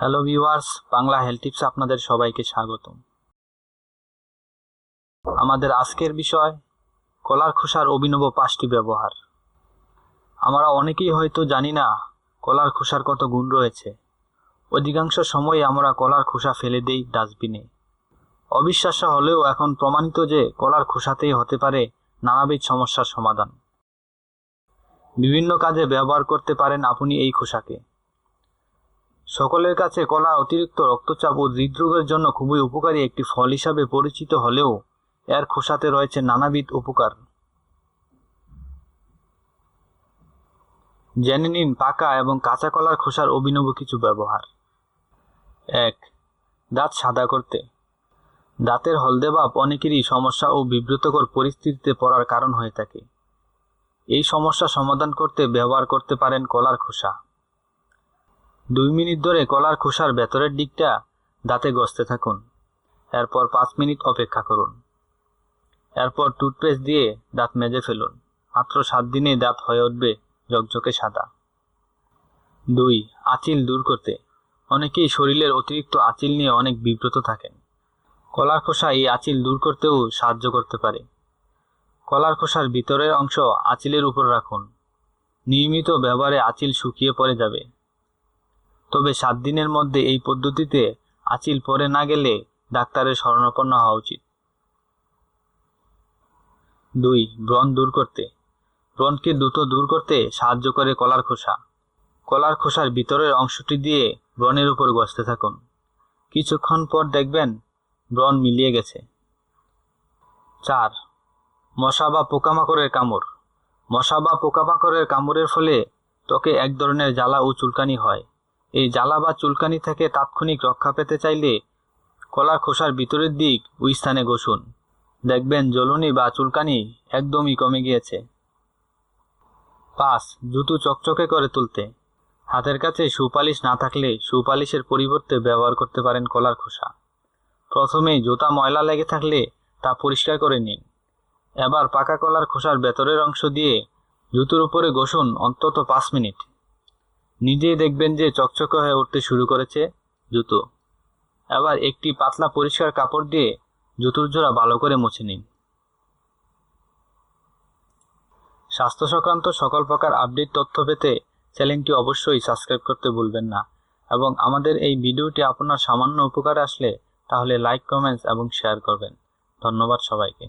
Hello viewers, Bangla health tips আপনাদের সবাইকে স্বাগতম। আমাদের আজকের বিষয়, কলার খোসার অভিনব পাঁচটি ব্যবহার। আমরা অনেকেই হয়তো জানি না কলার খোসার কত গুণ রয়েছে। অধিকাংশ সময় আমরা কলার খোসা ফেলে দেই ডাস্টবিনে। অবিশ্বাস্য হলেও এখন প্রমাণিত যে কলার খোসাতেই হতে পারে নানাবিধ সমস্যার সমাধান। বিভিন্ন কাজে ব্যবহার করতে পারেন আপনি এই খোসাকে। সকলের কাছে কলা, অতিরিক্ত রক্তচাপ ও হৃদরোগের জন্য খুবই উপকারী একটি ফল হিসাবে পরিচিত হলেও এর খোসাতে রয়েছে নানাবিধ উপকার। জেনে নিন, পাকা এবং কাঁচা কলার খোসার অভিনব কিছু ব্যবহার। এক, দাঁত সাদা করতে। দাঁতের হলদে ভাব অনেকেরই সমস্যা ও বিব্রতকর পরিস্থিতিতে পড়ার কারণ হয়ে থাকে। এই সমস্যা সমাধান করতে ব্যবহার করতে পারেন কলার খোসা। দুই মিনিট ধরে কলার খোসার ভেতরের দিকটা দাঁতে গসতে থাকুন। এরপর পাঁচ মিনিট অপেক্ষা করুন। এরপর টুথপেস্ট দিয়ে দাঁত মেজে ফেলুন। মাত্র সাত দিনে দাঁত হয়ে উঠবে ঝকঝকে সাদা। দুই, আঁচিল দূর করতে। অনেকেই শরীরের অতিরিক্ত আঁচিল নিয়ে অনেক বিব্রত থাকেন। কলার খোসা এই আঁচিল দূর করতেও সাহায্য করতে পারে। কলার খোসার ভিতরের অংশ আঁচিলের উপর রাখুন। নিয়মিত ব্যবহারে আঁচিল শুকিয়ে পড়ে যাবে। তবে সাত দিনের মধ্যে এই পদ্ধতিতে আচিল পরে না গেলে ডাক্তারের শরণাপন্ন হওয়া উচিত। দুই, ব্রণ দূর করতে। ব্রণকে দ্রুত দূর করতে সাহায্য করে কলার খোসা। কলার খোসার ভিতরের অংশটি দিয়ে ব্রণের উপর গসতে থাকুন। কিছুক্ষণ পর দেখবেন ব্রণ মিলিয়ে গেছে। চার, মশা বা পোকামাকড়ের কামড়। মশা বা পোকামাকড়ের কামড়ের ফলে ত্বকে এক ধরনের জ্বালা ও চুলকানি হয়। জ্বালা বা চুলকানি থেকে তাৎক্ষণিক রক্ষা পেতে চাইলে কলার খোসার ভিতরের দিক ওই স্থানে ঘষুন। দেখবেন জ্বলুনি বা চুলকানি একদমই কমে গিয়েছে। পাঁচ জুতো চকচকে করে তুলতে। হাতের কাছে সুপালিশ না থাকলে সুপালিশের পরিবর্তে ব্যবহার করতে পারেন কলার খোসা। প্রথমে জুতা ময়লা লেগে থাকলে তা পরিষ্কার করে নিন। এবার পাকা কলার খোসার ভেতরের অংশ দিয়ে জুতোর উপরে ঘষুন অন্তত পাঁচ মিনিট। নিজেই দেখবেন যে চকচকে হয়ে উঠতে শুরু করেছে জুতো। এবার একটি পাতলা পরিষ্কার কাপড় দিয়ে জুতোর জোড়া ভালো করে মুছে নিন। স্বাস্থ্য সংক্রান্ত সকল প্রকার আপডেট তথ্য পেতে চ্যানেলটি অবশ্যই সাবস্ক্রাইব করতে ভুলবেন না এবং আমাদের এই ভিডিওটি আপনার সামান্য উপকারে আসলে তাহলে লাইক কমেন্টস এবং শেয়ার করবেন। ধন্যবাদ সবাইকে।